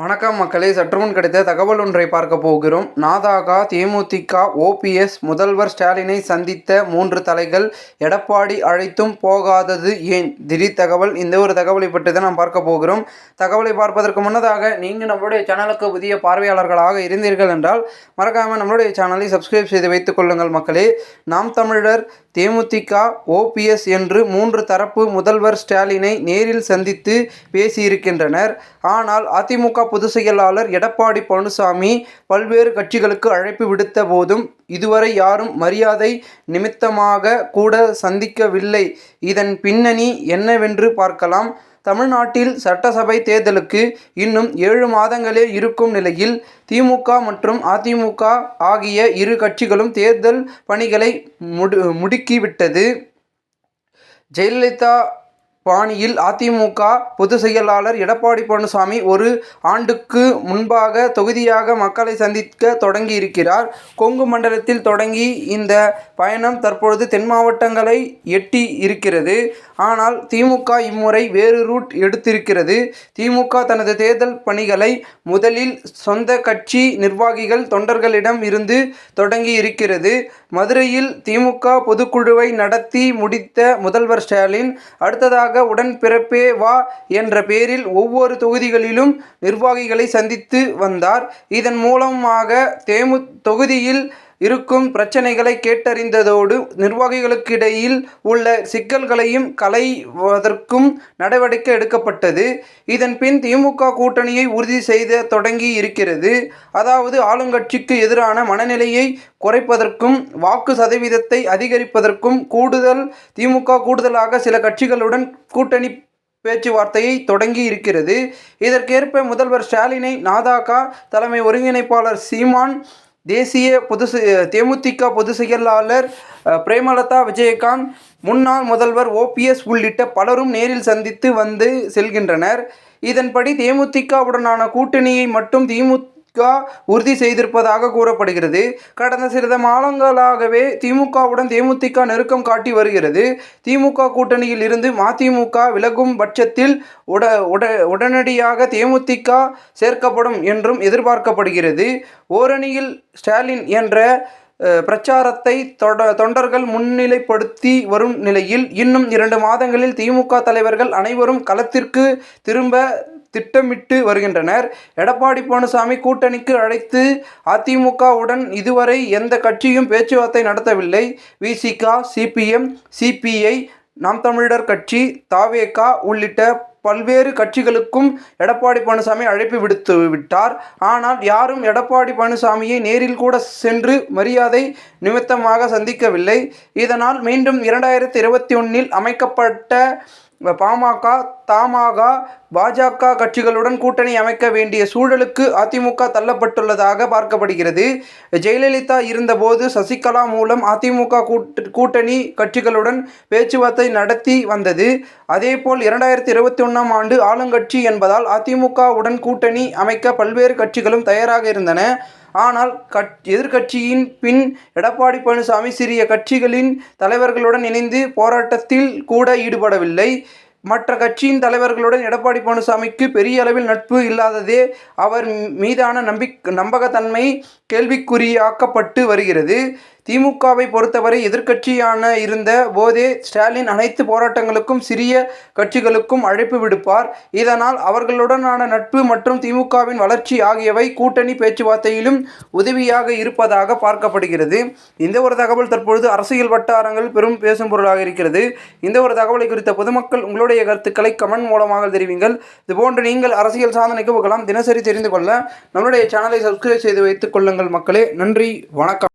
வணக்கம் மக்களே சற்றுமுன் கிடைத்த தகவல் ஒன்றை பார்க்க போகிறோம். நாதாக தேமுதிக ஓபிஎஸ் முதல்வர் ஸ்டாலினை சந்தித்த மூன்று தலைகள் எடப்பாடி அழைத்தும் போகாதது ஏன்? திடீர் தகவல் இந்த ஒரு தகவலை பற்றி தான் நாம் பார்க்க போகிறோம். தகவலை பார்ப்பதற்கு முன்னதாக நீங்கள் நம்மளுடைய சேனலுக்கு புதிய பார்வையாளர்களாக இருந்தீர்கள் என்றால் மறக்காமல் நம்மளுடைய சேனலை சப்ஸ்கிரைப் செய்து வைத்துக் கொள்ளுங்கள் மக்களே. நாம் தமிழர் தேமுதிக ஓபிஎஸ் என்று மூன்று தரப்பு முதல்வர் ஸ்டாலினை நேரில் சந்தித்து பேசியிருக்கின்றனர். ஆனால் அதிமுக பொதுச் செயலாளர் எடப்பாடி பழனிசாமி பல்வேறு கட்சிகளுக்கு அழைப்பு விடுத்த போதும் இதுவரை யாரும் மரியாதை நிமித்தமாக கூட சந்திக்கவில்லை. இதன் பின்னணி என்னவென்று பார்க்கலாம். தமிழ்நாட்டில் சட்டசபை தேர்தலுக்கு இன்னும் ஏழு மாதங்களே இருக்கும் நிலையில் திமுக மற்றும் அதிமுக ஆகிய இரு கட்சிகளும் தேர்தல் பணிகளை முடு முடுக்கிவிட்டது. ஜெயலலிதா பாணியில் அதிமுக பொதுச் செயலாளர் எடப்பாடி பழனிசாமி ஒரு ஆண்டுக்கு முன்பாக தொகுதியாக மக்களை சந்திக்க தொடங்கி இருக்கிறார் கொங்கு மண்டலத்தில் தொடங்கி இந்த பயணம் தற்பொழுது தென் மாவட்டங்களை எட்டி இருக்கிறது. ஆனால் திமுக இம்முறை வேறு ரூட் எடுத்திருக்கிறது. திமுக தனது தேர்தல் பணிகளை முதலில் சொந்த கட்சி நிர்வாகிகள் தொண்டர்களிடம் இருந்து தொடங்கி இருக்கிறது மதுரையில் திமுக பொதுக்குழுவை நடத்தி முடித்த முதல்வர் ஸ்டாலின் அடுத்ததாக உடன்பிறப்பே வா என்ற பெயரில் ஒவ்வொரு தொகுதிகளிலும் நிர்வாகிகளை சந்தித்து வந்தார். இதன் மூலமாக தேமு தொகுதியில் இருக்கும் பிரச்சனைகளை கேட்டறிந்ததோடு நிர்வாகிகளுக்கிடையில் உள்ள சிக்கல்களையும் களைவதற்கும் நடவடிக்கை எடுக்கப்பட்டது. இதன் பின் திமுக கூட்டணியை உறுதி செய்த தொடங்கி இருக்கிறது. அதாவது ஆளுங்கட்சிக்கு எதிரான மனநிலையை குறைப்பதற்கும் வாக்கு சதவீதத்தை அதிகரிப்பதற்கும் கூடுதல் திமுக கூடுதலாக சில கட்சிகளுடன் கூட்டணி பேச்சுவார்த்தையை தொடங்கி இருக்கிறது. இதற்கேற்ப முதல்வர் ஸ்டாலினை நாதாகா தலைமை ஒருங்கிணைப்பாளர் சீமான் தேசிய பொது தேமுதிக பொதுச் செயலாளர் பிரேமலதா விஜயகாந்த் முன்னாள் முதல்வர் ஓபிஎஸ் உள்ளிட்ட பலரும் நேரில் சந்தித்து வந்து செல்கின்றனர். இதன்படி தேமுதிகவுடனான கூட்டணியை மட்டும் திமுக உறுதி செய்திருப்பதாக கூறப்படுகிறது. கடந்த சிறிது மாதங்களாகவே திமுகவுடன் தேமுதிக நெருக்கம் காட்டி வருகிறது. திமுக கூட்டணியில் இருந்து மதிமுக விலகும் பட்சத்தில் உட உட உடனடியாக தேமுதிக சேர்க்கப்படும் என்றும் எதிர்பார்க்கப்படுகிறது. ஓரணியில் ஸ்டாலின் என்ற பிரச்சாரத்தை தொட தொண்டர்கள் முன்னிலைப்படுத்தி வரும் நிலையில் இன்னும் இரண்டு மாதங்களில் திமுக தலைவர்கள் அனைவரும் களத்திற்கு திரும்ப திட்டமிட்டு வருகின்றனர். எடப்பாடி பழனிசாமி கூட்டணிக்கு அழைத்து அதிமுகவுடன் இதுவரை எந்த கட்சியும் பேச்சுவார்த்தை நடத்தவில்லை. விசிகா சிபிஎம் சிபிஐ நாம் தமிழர் கட்சி தாவேகா உள்ளிட்ட பல்வேறு கட்சிகளுக்கும் எடப்பாடி பழனிசாமி அழைப்பு விடுத்து விட்டார். ஆனால் யாரும் எடப்பாடி பழனிசாமியை நேரில் கூட சென்று மரியாதை நிமித்தமாக சந்திக்கவில்லை. இதனால் மீண்டும் இரண்டாயிரத்தி இருபத்தி ஒன்றில் அமைக்கப்பட்ட பாமக தமாக பாஜக கட்சிகளுடன் கூட்டணி அமைக்க வேண்டிய சூழலுக்கு அதிமுக தள்ளப்பட்டுள்ளதாக பார்க்கப்படுகிறது. ஜெயலலிதா இருந்தபோது சசிகலா மூலம் அதிமுக கூட்டணி கட்சிகளுடன் பேச்சுவார்த்தை நடத்தி வந்தது. அதேபோல் இரண்டாயிரத்தி இருபத்தி ஒன்றாம் ஆண்டு ஆளுங்கட்சி என்பதால் அதிமுகவுடன் கூட்டணி அமைக்க பல்வேறு கட்சிகளும் தயாராக இருந்தன. ஆனால் கட் எதிர்கட்சியின் பின் எடப்பாடி பழனிசாமி சிறிய கட்சிகளின் தலைவர்களுடன் இணைந்து போராட்டத்தில் கூட ஈடுபடவில்லை. மற்ற கட்சியின் தலைவர்களுடன் எடப்பாடி பழனிசாமிக்கு பெரிய அளவில் நட்பு இல்லாததே அவர் மீதான நம்பிக் நம்பகத்தன்மை கேள்விக்குறியாக்கப்பட்டு வருகிறது. திமுகவை பொறுத்தவரை எதிர்க்கட்சியான இருந்த போதே ஸ்டாலின் அனைத்து போராட்டங்களுக்கும் சிறிய கட்சிகளுக்கும் அழைப்பு விடுப்பார். இதனால் அவர்களுடனான நட்பு மற்றும் திமுகவின் வளர்ச்சி ஆகியவை கூட்டணி பேச்சுவார்த்தையிலும் உதவியாக இருப்பதாக பார்க்கப்படுகிறது. இந்த ஒரு தகவல் தற்பொழுது அரசியல் வட்டாரங்கள் பெரும் பேசும் பொருளாக இருக்கிறது. இந்த ஒரு தகவலை குறித்த பொதுமக்கள் உங்களுடைய கருத்துக்களை கமெண்ட் மூலமாக தெரிவிங்கள். இதுபோன்று நீங்கள் அரசியல் சாதனைக்கு போகலாம். தினசரி தெரிந்து கொள்ள நம்மளுடைய சேனலை சப்ஸ்கிரைப் செய்து வைத்துக் கொள்ளுங்கள் மக்களே. நன்றி. வணக்கம்.